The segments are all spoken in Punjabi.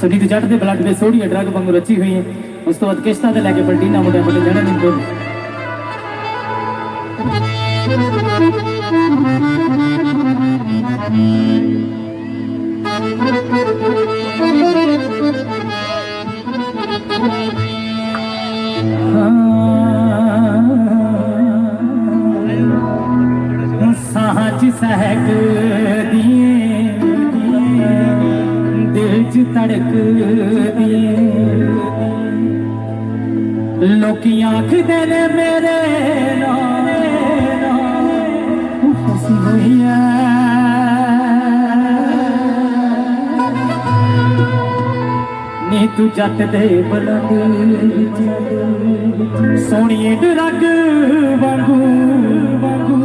ਸੁਨੀਤ ਜੱਟ ਦੇ ਬਲੱਡ ਦੇ ਸੋਹਣੀ ਡਰਗ ਵਾਂਗੂ ਰਚੀ ਹੋਈ ਹੈ। ਉਸ ਤੋਂ ਬਾਅਦ ਕਿਸ਼ਤਾਂ ਤੇ ਲੈ ਕੇ ਪਲਟੀਨਾ ਮੁੰਡਿਆਂ ਵੱਡੇ ਜਣਾ ਨਹੀਂ ਦੋ ਸਾਹਾਂ ਚ ਸਹਿਕਦੀਆਂ ਦਿਲ ਚ ਧੜਕਦੀਆਂ ਲੋਕੀ ਆਖਦੇ ਨੇ, ਮੇਰੇ ਨਾਲ ਫਸੀ ਹੋਈ ਐ। ਨੀ ਤੂੰ ਜੱਟ ਦੇ ਬਲਦ ਵਿੱਚ ਸੋਹਣੀਏ ਡਰਗ ਵਾਂਗੂ ਵਾਂਗੂ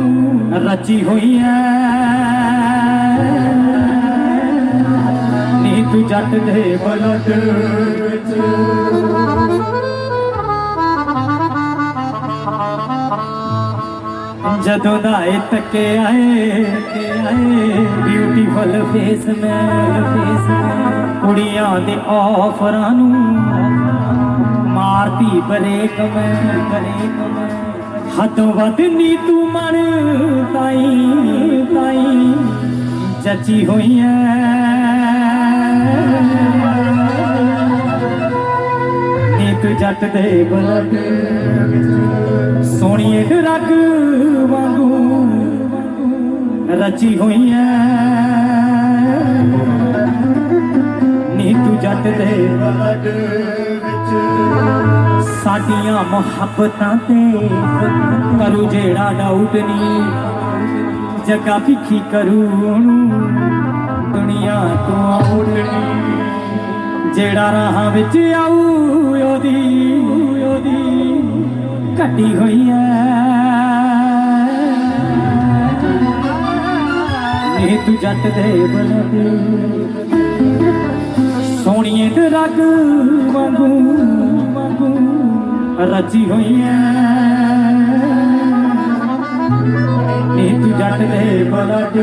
ਰਚੀ ਹੋਈ ਐ। ਜੱਟ ਦੇ ਬਲਦ ਵਿੱਚ। ਜਦੋਂ ਦਾ ਤੱਕੇ ਆਏ ਆਏ ਬਿਊਟੀਫੁਲ ਫੇਸ ਮੈਂ ਫੇਸ ਕੁੜੀਆਂ ਦੇ ਆਫਰਾਂ ਨੂੰ ਮਾਰਦੀ ਬਰੇਕ ਮੈਂ ਬਰੇਕ ਮੈਂ। ਹੱਦੋਂ ਵੱਧ ਨੀ ਤੂੰ ਮਨ ਤਾਈ ਤਾਈ। ਜੱਚੀ ਹੋਈ ਐ ਨੀ ਜੱਟ ਦੇ ਬਲਦ। ਸੋਹਣੀਏ ਡਰਗ ਵਾਂਗੂ ਰਚੀ ਹੋਈ ਐ। ਨੀ ਤੂੰ ਜੱਟ ਦੇ ਬਲਦ ਵਿੱਚ ਸਾਡੀਆਂ ਮੁਹੱਬਤਾਂ ਤੇ ਕਰੂ ਜਿਹੜਾ ਡਾਊਟ ਨਹੀਂ ਜਗਾ ਭਿੱਖੀ ਕਰੂ ਉਹਨੂੰ ਦੁਨੀਆ ਤੋਂ ਆਉੜਨੀ ਜਿਹੜਾ ਰਾਹਾਂ ਵਿੱਚ ਆਊ ਉਹਦੀ ਉਹਦੀ ਕੱਟੀ ਹੋਈ ਐ। ਨੀ ਤੂੰ ਜੱਟ ਦੇ ਬਲਦੇ, ਸੋਹਣੀਏ ਡਰਗ ਵਾਂਗੂ ਵਾਂਗੂ ਰਚੀ ਹੋਈ ਐ। ਨੀ ਤੂੰ ਜੱਟ ਦੇ ਬਲਦ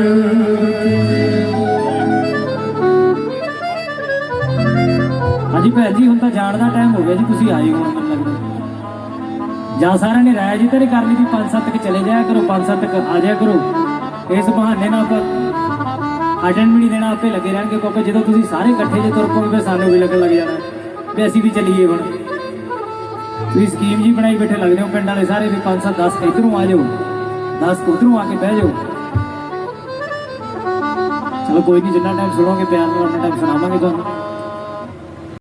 ਤਾਂ ਜਾਣ ਦਾ ਟਾਈਮ ਹੋ ਗਿਆ ਜੀ, ਤੁਸੀਂ ਆਏ ਹੋ ਮੈਨੂੰ ਲੱਗਦਾ ਜਾਂ ਸਾਰਿਆਂ ਨੇ ਰਾਇ ਜੀ ਤਾਂ ਕਰ ਲਈ ਵੀ 5-7 ਤੱਕ ਚਲੇ ਜਾਇਆ ਕਰੋ 5-7 ਤੱਕ ਆ ਜਾਇਆ ਕਰੋ। ਇਸ ਬਹਾਨੇ ਨਾਲ ਆਪਾਂ ਅਟੈਂਡ ਵੀ ਦੇਣਾ, ਆਪੇ ਲੱਗੇ ਰਹਿਣਗੇ, ਕਿਉਂਕਿ ਜਦੋਂ ਤੁਸੀਂ ਸਾਰੇ ਇਕੱਠੇ ਜੇ ਤੁਰ ਪਓਗੇ, ਸਾਨੂੰ ਵੀ ਲੱਗਣ ਲੱਗ ਜਾਣਾ। ਵੀ ਅਸੀਂ ਵੀ ਚੱਲੀਏ ਹੁਣ। ਤੁਸੀਂ ਸਕੀਮ ਜੀ ਬਣਾਈ ਬੈਠੇ ਲੱਗਦੇ ਹੋ ਪਿੰਡ ਵਾਲੇ ਸਾਰੇ, ਵੀ 5-7 10 ਇੱਧਰੋਂ ਆ ਜਾਓ। 10 ਉਧਰੋਂ ਆ ਕੇ ਬਹਿ ਜਾਓ। ਚਲੋ ਕੋਈ ਨਹੀਂ, ਜਿੰਨਾ ਟਾਈਮ ਸੁਣੋਗੇ ਪਿਆਰ ਨਾਲ ਉਹਨਾਂ ਟਾਈਮ ਸੁਣਾਵਾਂਗੇ ਤੁਹਾਨੂੰ।